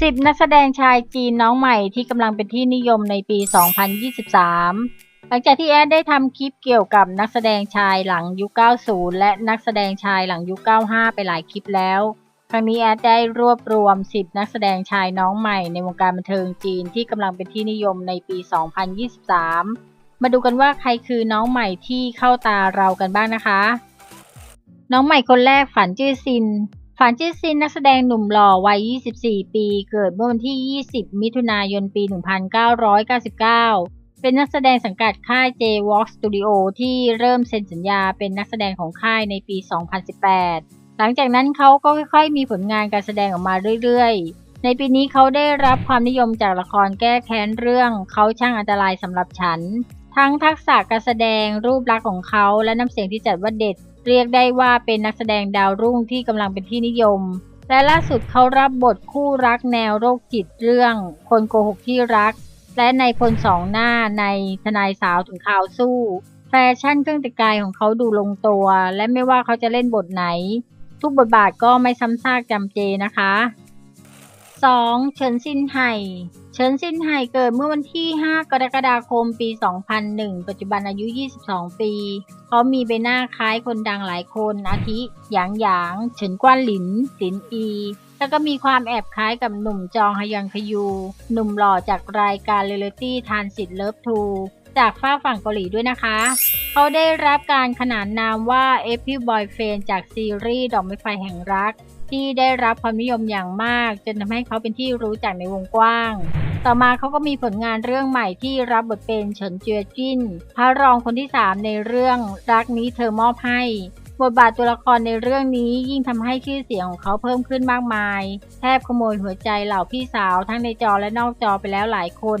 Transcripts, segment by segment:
10นักแสดงชายจีนน้องใหม่ที่กำลังเป็นที่นิยมในปี 2023 หลังจากที่แอดได้ทำคลิปเกี่ยวกับนักแสดงชายหลังยุค 90 และนักแสดงชายหลังยุค 95 ไปหลายคลิปแล้ว ครั้งนี้แอดได้รวบรวม 10 นักแสดงชายน้องใหม่ในวงการบันเทิงจีนที่กำลังเป็นที่นิยมในปี 2023 มาดูกันว่าใครคือน้องใหม่ที่เข้าตาเรากันบ้างนะคะ น้องใหม่คนแรกฝันจื้อซิน ฝันจื้อซินนักแสดงหนุ่มหล่อวัย 24 ปี เกิดเมื่อวันที่ 20 มิถุนายน ปี 1999 เป็นนักแสดงสังกัดค่าย J-Walk Studio ที่เริ่มเซ็นสัญญาเป็นนักแสดงของค่ายในปี 2018 หลังจากนั้นเขาก็ค่อยๆ มีผลงานการแสดงออกมาเรื่อยๆ ในปีนี้เขาได้รับความนิยมจากละครแก้แค้นเรื่อง เขาช่างอันตรายสำหรับฉัน ทั้งทักษะการแสดงรูปลักษณ์ของเขาและน้ำเสียงที่จัดว่าเด็ด เรียกได้ว่าเป็นนักแสดงดาวรุ่งที่กำลังเป็นที่นิยม และล่าสุดเขารับบทคู่รักแนวโรคจิตเรื่อง คนโกหกที่รัก และในพลสองหน้าในทนายสาวถึงข่าวสู้ แฟชั่นเครื่องแต่งกายของเขาดูลงตัว และไม่ว่าเขาจะเล่นบทไหน ทุกบทบาทก็ไม่ซ้ำซากจำเจนะคะ 2. เฉินซินไห่ เฉินซินไห่เกิดเมื่อวันที่ 5 กรกฎาคม ปี 2001 ปัจจุบันอายุ 22 ปี เขามีใบหน้าคล้ายคนดังหลายคน อาทิ หยางหยาง เฉินกว้านหลินหลินอี แล้วก็มีความแอบคล้ายกับหนุ่มจองฮยังคยู หนุ่มหล่อจากรายการเรลิตี้ทานสิทธิ์เลิฟทู จากฝ้าฝั่งเกาหลีด้วยนะคะ เขาได้รับการขนานนามว่า e p i Boyfriend จากซีรีส์ดอกไม้ไฟแห่งรัก ที่ได้รับความนิยมอย่างมาก จนทำให้เขาเป็นที่รู้จักในวงกว้าง ต่อมาเขาก็มีผลงานเรื่องใหม่ที่รับบทเป็นเฉินเจียจิ้น พระรองคนที่ 3 ในเรื่องรักนี้เธอมอบให้ บทบาทตัวละครในเรื่องนี้ยิ่งทำให้ชื่อเสียงของเขาเพิ่มขึ้นมากมาย แทบขโมยหัวใจเหล่าพี่สาวทั้งในจอและนอกจอไปแล้วหลายคน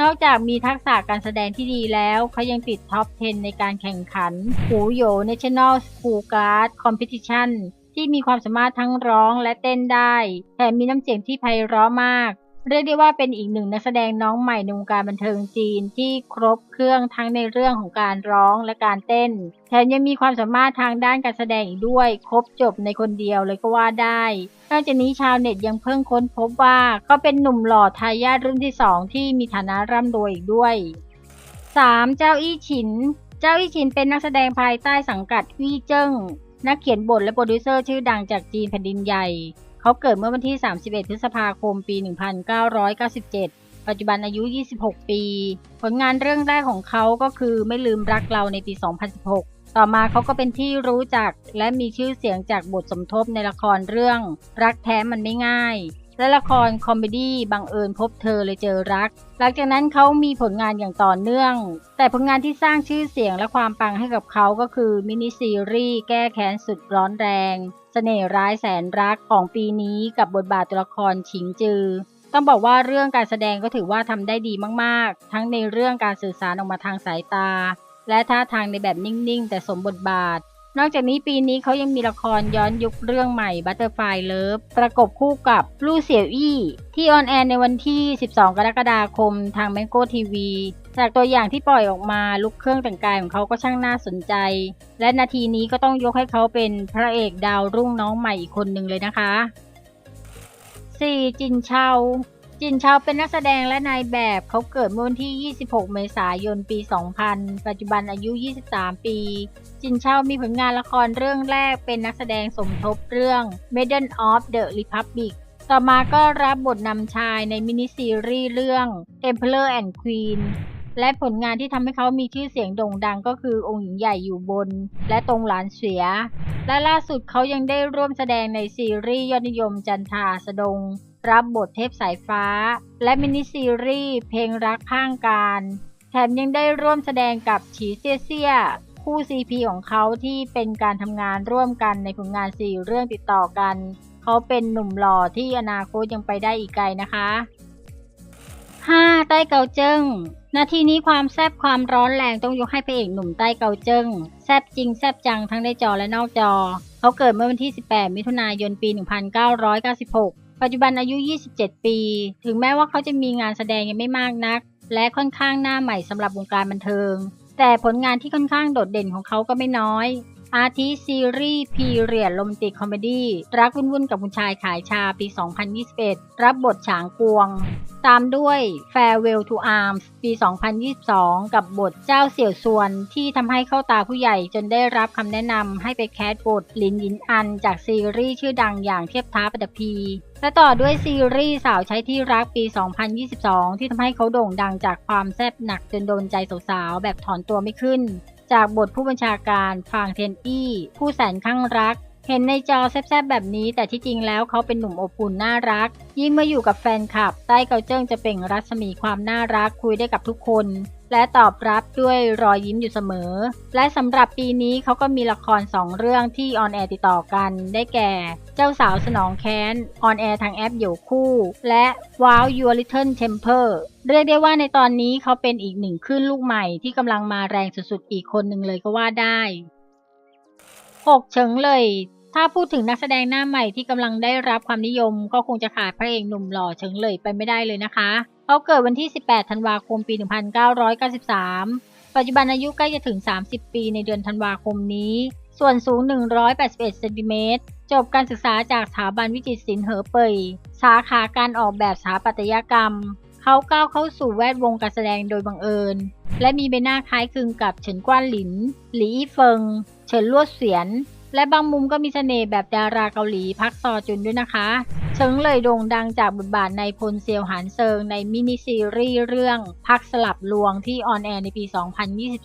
นอกจากมีทักษะการแสดงที่ดีแล้ว เขายังติดท็อป 10 ในการแข่งขันหูโหย National School Guard Competition ที่มีความสามารถทั้งร้องและเต้นได้ แถมมีน้ำเสียงที่ไพเราะมาก เรียกได้ว่าเป็นอีกหนึ่งนักแสดงน้องใหม่ในวงการบันเทิงจีนที่ครบเครื่องทั้งในเรื่องของการร้องและการเต้น แถมยังมีความสามารถทางด้านการแสดงอีกด้วย ครบจบในคนเดียวเลยก็ว่าได้ นอกจากนี้ชาวเน็ตยังเพิ่งค้นพบว่าเขาเป็นหนุ่มหล่อทายาทรุ่นที่2ที่มีฐานะร่ำรวยอีกด้วย 3. เจ้าอี้ฉิน เจ้าอี้ฉินเป็นนักแสดงภายใต้สังกัดวี่เจิ้ง นักเขียนบทและโปรดิวเซอร์ชื่อดังจากจีนแผ่นดินใหญ่ เขาเกิดเมื่อวันที่ 31 พฤษภาคม ปี 1997 ปัจจุบันอายุ 26 ปี ผลงานเรื่องแรกของเขาก็คือไม่ลืมรักเราในปี 2016 ต่อมาเขาก็เป็นที่รู้จักและมีชื่อเสียงจากบทสมทบในละครเรื่อง รักแท้มันไม่ง่าย และละครคอมเมดี้บังเอิญพบเธอเลยเจอรัก หลังจากนั้นเขามีผลงานอย่างต่อเนื่อง แต่ผลงานที่สร้างชื่อเสียงและความปังให้กับเขาก็คือมินิซีรีส์แก้แค้นสุดร้อนแรง เสน่ห์ร้ายแสนรักของปีนี้กับบทบาทตัวละครฉิงจือ ต้องบอกว่าเรื่องการแสดงก็ถือว่าทำได้ดีมากๆ ทั้งในเรื่องการสื่อสารออกมาทางสายตา และท่าทางในแบบนิ่งๆ แต่สมบทบาท นอกจากนี้ปีนี้เขายังมีละครย้อนยุคเรื่องใหม่ Butterfly Love ประกบคู่กับลู่เสี่ยวอี้ ที่ออนแอร์ในวันที่ 12 กรกฎาคมทาง Mango TV จากตัวอย่างที่ปล่อยออกมาลุคเครื่องแต่งกายของเขาก็ช่างน่าสนใจ และนาทีนี้ก็ต้องยกให้เขาเป็นพระเอกดาวรุ่งน้องใหม่อีกคนหนึ่งเลยนะคะ 4. จินเชาจินเชาเป็นนักแสดงและนายแบบเขาเกิดเมื่อวันที่ 26 เมษายน ปี 2000 ปัจจุบันอายุ 23 ปี จินเช่ามีผลงานละครเรื่องแรกเป็นนักแสดงสมทบเรื่อง Maiden of the Republic ต่อมาก็รับบทนำชายในมินิซีรีส์เรื่อง Emperor and Queen และผลงานที่ทำให้เขามีชื่อเสียงโด่งดังก็คือองค์หญิงใหญ่อยู่บน และตรงหลานเสีย และล่าสุดเขายังได้ร่วมแสดงในซีรีส์ยอดนิยมจันทาสดง รับบทเทพสายฟ้า และมินิซีรีส์เพลงรักข้างการ แถมยังได้ร่วมแสดงกับฉีเซียเซีย คู่ซีพีของเขาที่เป็นการทำงานร่วมกันในผลงานสี่เรื่องติดต่อกัน เขาเป็นหนุ่มหล่อที่อนาคตยังไปได้อีกไกลนะคะ 5. ใต้เกาเจิ้งนาทีนี้ความแซบความร้อนแรงต้องยกให้พระเอกหนุ่มใต้เกาเจิ้งแซบจริงแซบจังทั้งในจอและนอกจอ เขาเกิดเมื่อวันที่ 18 มิถุนายนปี 1996 ปัจจุบันอายุ 27 ปี ถึงแม้ว่าเขาจะมีงานแสดงยังไม่มากนัก และค่อนข้างหน้าใหม่สำหรับวงการบันเทิง แต่ผลงานที่ค่อนข้างโดดเด่นของเขาก็ไม่น้อย อาทิซีรีส์พีเรียดโรแมนติกคอมเมดี้รักวุ่นๆกับคุณชายขายชาปี 2021 รับบทฉางกวง ตามด้วย Farewell to Arms ปี 2022 กับบทเจ้าเสี่ยวซวนที่ทำให้เข้าตาผู้ใหญ่จนได้รับคำแนะนำให้ไปแคสบทลินยินอัน จากซีรีส์ชื่อดังอย่างเทียบท้าปัตภี และต่อด้วยซีรีส์สาวใช้ที่รักปี 2022 ที่ทำให้เขาโด่งดังจากความแซ่บหนักจนโดนใจสาวๆ แบบถอนตัวไม่ขึ้น จากบทผู้บัญชาการฟางเทนอี้ผู้แสนข้างรัก เห็นในจอแซ่บๆ แบบนี้ แต่ที่จริงแล้วเขาเป็นหนุ่มอบอุ่นน่ารัก ยิ่งเมื่ออยู่กับแฟนคลับ ใต้เกาเจิ้งจะเป่งรัศมีความน่ารักคุยได้กับทุกคน และตอบรับด้วยรอยยิ้มอยู่เสมอ และสำหรับปีนี้เขาก็มีละครสองเรื่องที่ออนแอร์ติดต่อกันได้แก่ เจ้าสาวสนองแค้นออนแอร์ทางแอปอยู่คู่ และว้าว Your Little Temper เรียกได้ว่าในตอนนี้เขาเป็นอีกหนึ่งคลื่นลูกใหม่ที่กำลังมาแรงสุดๆอีกคนหนึ่งเลยก็ว่าได้ 6. เฉิงเลยถ้าพูดถึงนักแสดงหน้าใหม่ที่กำลังได้รับความนิยม ก็คงจะขาดพระเอกหนุ่มหล่อเฉิงเลยไปไม่ได้เลยนะคะ เขาเกิดวันที่ 18 ธันวาคม ปี 1993 ปัจจุบันอายุใกล้จะถึง 30 ปีในเดือนธันวาคมนี้ ส่วนสูง 181เซนติเมตร จบการศึกษาจากสถาบันวิจิตรศิลป์เหอเป่ย สาขาการออกแบบสถาปัตยกรรม เขาก้าวเข้าสู่แวดวงการแสดงโดยบังเอิญ และมีใบหน้าคล้ายคลึงกับเฉินกว้านหลิน หลีอี้เฟิง เฉินลวดเสียน และบางมุมก็มีเสน่ห์แบบดาราเกาหลีพักซอจุนด้วยนะคะเฉิงเลยโด่งดังจากบทบาทในพลเซียวหานเซิงในมินิซีรีส์เรื่องพักสลับลวงที่ออนแอร์ในปี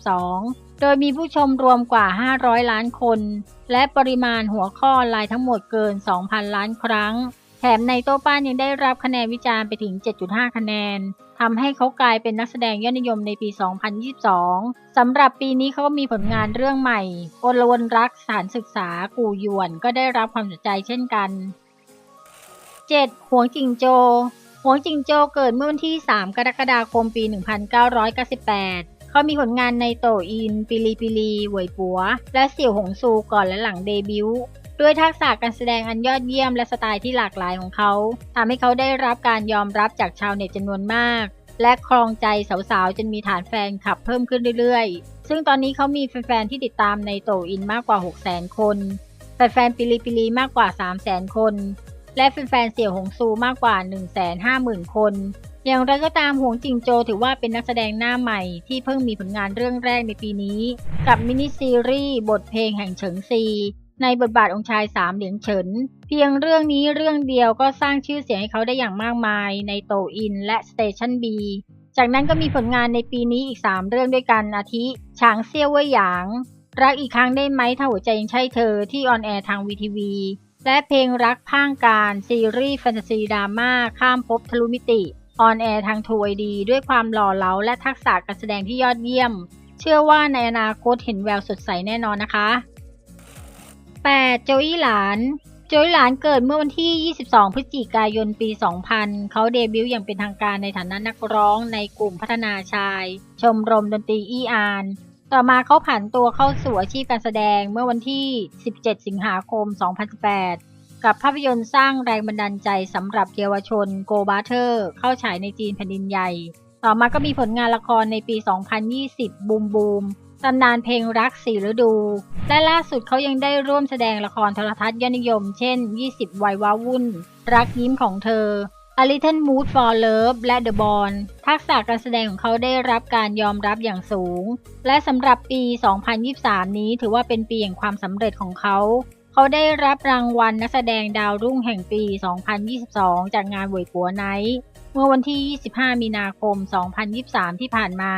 2022 โดยมีผู้ชมรวมกว่า 500 ล้านคน และปริมาณหัวข้อไลน์ทั้งหมดเกิน 2,000 ล้านครั้ง แถมในโต้ป้านยังได้รับคะแนนวิจารณ์ไปถึง 7.5 คะแนนทำให้เขากลายเป็นนักแสดงยอดนิยมในปี 2022 สำหรับปีนี้เขาก็มีผลงานเรื่องใหม่โอลวนรักสถานศึกษากูหยวนก็ได้รับความสนใจเช่นกัน 7. หวงจิงโจหวงจิงโจเกิดเมื่อวันที่ 3 กรกฎาคมปี 1998 เขามีผลงานในโตอิน ปิลีปิลีหวยปัว และเสี่ยวหงซูก่อนและหลังเดบิวต์ ด้วยทักษะการแสดงอันยอดเยี่ยมและสไตล์ที่หลากหลายของเขาทำให้เขาได้รับการยอมรับจากชาวเน็ตจำนวนมาก และครองใจสาวๆ จนมีฐานแฟนคลับเพิ่มขึ้นเรื่อยๆ ซึ่งตอนนี้เขามีแฟนๆ ที่ติดตามในโตอินมากกว่า 6 0 0 0 0 คน แฟนๆปิลีปิลีมากกว่า 300,000 คน และแฟนๆ เสี่ยวหงซูมากกว่า 150,000 คน อย่างไรก็ตามหงจิงโจถือว่าเป็นนักแสดงหน้าใหม่ที่เพิ่งมีผลงานเรื่องแรกในปีนี้ กับมินิซีรีส์บทเพลงแห่งเฉิงซี ในบทบาทองค์ชายสามเหลียงเฉิน เพียงเรื่องนี้เรื่องเดียวก็สร้างชื่อเสียงให้เขาได้อย่างมากมายในโตอินและสเตชันบีจากนั้นก็มีผลงานในปีนี้อีก 3 เรื่องด้วยกันอาทิฉางเซี่ยวเว่ยหยาง รักอีกครั้งได้ไหมถ้าหัวใจยังใช่เธอที่ออนแอร์ทางวีทีวีและเพลงรักพ่างการซีรีส์แฟนตาซีดราม่าข้ามภพทะลุมิติ ออนแอร์ทางทูไอดีด้วยความหล่อเหลาและทักษะการแสดงที่ยอดเยี่ยม เชื่อว่าในอนาคตเห็นแววสดใสแน่นอนนะคะ 8. โจอี้หลาน โจอี้หลานเกิดเมื่อวันที่ 22 พฤศจิกายน ปี 2000 เขาเดบิวต์อย่างเป็นทางการในฐานะนักร้องในกลุ่มพัฒนาชาย ชมรมดนตรีอีอาน ต่อมาเขาผันตัวเข้าสู่อาชีพการแสดงเมื่อวันที่ 17 สิงหาคม 2018 กับภาพยนตร์สร้างแรงบันดาลใจสำหรับเยาวชนโกบาเทอร์เข้าฉายในจีนแผ่นดินใหญ่ ต่อมาก็มีผลงานละครในปี 2020 บูมบูม ตำนานเพลงรักสี่ฤดู และล่าสุดเขายังได้ร่วมแสดงละครโทรทัศน์ยอดนิยม เช่น 20 วัยว้าวุ่น รักยิ้มของเธอ A Little Mood for Love และ The Bond ทักษะการแสดงของเขาได้รับการยอมรับอย่างสูง และสำหรับปี 2023 นี้ถือว่าเป็นปีแห่งความสำเร็จของเขา เขาได้รับรางวัลนักแสดงดาวรุ่งแห่งปี 2022 จากงานหวยปัวไนท์เมื่อวันที่ 25 มีนาคม 2023 ที่ผ่านมา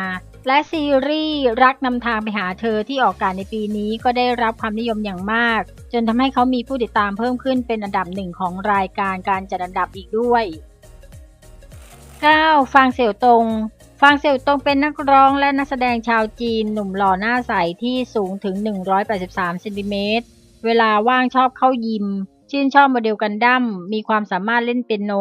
และซีรีส์รักนำทางไปหาเธอที่ออกอากาศในปีนี้ก็ได้รับความนิยมอย่างมาก จนทำให้เขามีผู้ติดตามเพิ่มขึ้นเป็นอันดับหนึ่งของรายการการจัดอันดับอีกด้วย 9. ฟางเสี่ยวตงฟางเสี่ยวตงเป็นนักร้องและนักแสดงชาวจีน หนุ่มหล่อหน้าใสที่สูงถึง 183เซนติเมตร เวลาว่างชอบเข้ายิม ชื่นชอบโมเดลกันดั้ม มีความสามารถเล่นเปียโน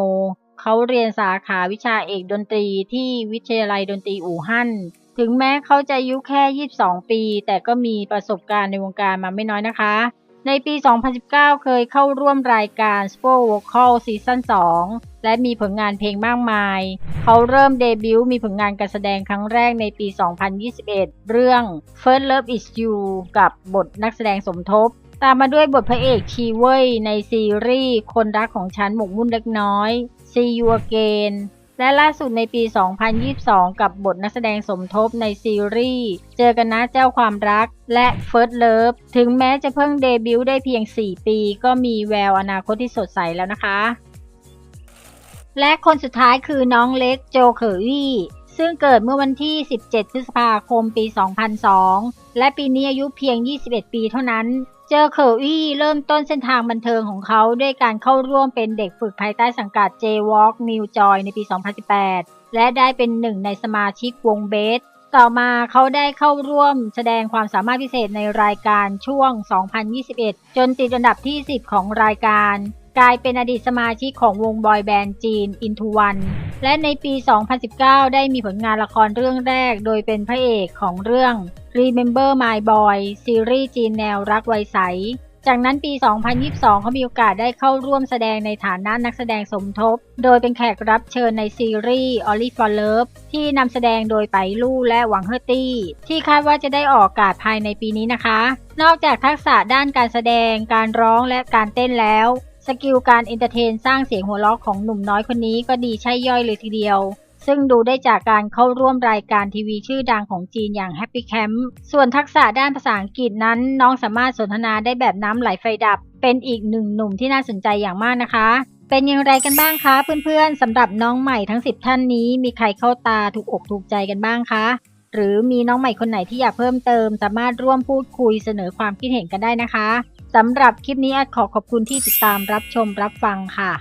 เขาเรียนสาขาวิชาเอกดนตรีที่วิทยาลัยดนตรีอู่ฮั่น ถึงแม้เขาจะอายุแค่ 22 ปี แต่ก็มีประสบการณ์ในวงการมาไม่น้อยนะคะ ในปี 2019 เคยเข้าร่วมรายการ Sport Vocal ซีซั่น2และมีผลงานเพลงมากมาย เขาเริ่มเดบิวต์มีผลงานการแสดงครั้งแรกในปี 2021 เรื่อง First Love Is You กับบทนักแสดงสมทบ ตามมาด้วยบทพระเอกคีเว่ยในซีรีส์คนรักของฉันหมกมุ่นเล็กน้อย See You Again และล่าสุดในปี 2022 กับบทนักแสดงสมทบในซีรีส์ เจอกันนะเจ้าความรักและ First Love ถึงแม้จะเพิ่งเดบิวต์ได้เพียง 4 ปี ก็มีแววอนาคตที่สดใสแล้วนะคะ และคนสุดท้ายคือน้องเล็กโจเคอรี่ซึ่งเกิดเมื่อวันที่ 17 พฤษภาคม ปี 2002 และปีนี้อายุเพียง 21 ปีเท่านั้น เจอเคอรี่เริ่มต้นเส้นทางบันเทิงของเขาด้วยการเข้าร่วมเป็นเด็กฝึกภายใต้สังกัด J-Walk New Joy ในปี 2018 และได้เป็นหนึ่งในสมาชิกวงเบส ต่อมาเขาได้เข้าร่วมแสดงความสามารถพิเศษในรายการช่วง 2021 จนติดอันดับที่ 10 ของรายการ กลายเป็นอดีตสมาชิกของวงบอยแบนด์จีน Into One และในปี 2019 ได้มีผลงานละครเรื่องแรก โดยเป็นพระเอกของเรื่อง Remember My Boy ซีรีส์จีนแนวรักไวยใส จากนั้นปี 2022 เขามีโอกาสได้เข้าร่วมแสดงในฐานะนักแสดงสมทบ โดยเป็นแขกรับเชิญในซีรีส์ Only for Love ที่นำแสดงโดยไปลู่และหวังเฮอร์ตี้ ที่คาดว่าจะได้ออกอากาศภายในปีนี้นะคะ นอกจากทักษะด้านการแสดง การร้องและการเต้นแล้วสกิลการเอนเตอร์เทนสร้างเสียงหัวเราะของหนุ่มน้อยคนนี้ก็ดีใช่ย่อยเลยทีเดียว ซึ่งดูได้จากการเข้าร่วมรายการทีวีชื่อดังของจีนอย่าง Happy Camp ส่วนทักษะด้านภาษาอังกฤษนั้น น้องสามารถสนทนาได้แบบน้ำไหลไฟดับ เป็นอีกหนึ่งหนุ่มที่น่าสนใจอย่างมากนะคะ เป็นอย่างไรกันบ้างคะเพื่อนๆสำหรับน้องใหม่ทั้ง 10 ท่านนี้ มีใครเข้าตาถูกอกถูกใจกันบ้างคะหรือมีน้องใหม่คนไหนที่อยากเพิ่มเติม สามารถร่วมพูดคุยเสนอความคิดเห็นกันได้นะคะสำหรับคลิปนี้อาจขอขอบคุณที่ติดตามรับชมรับฟังค่ะ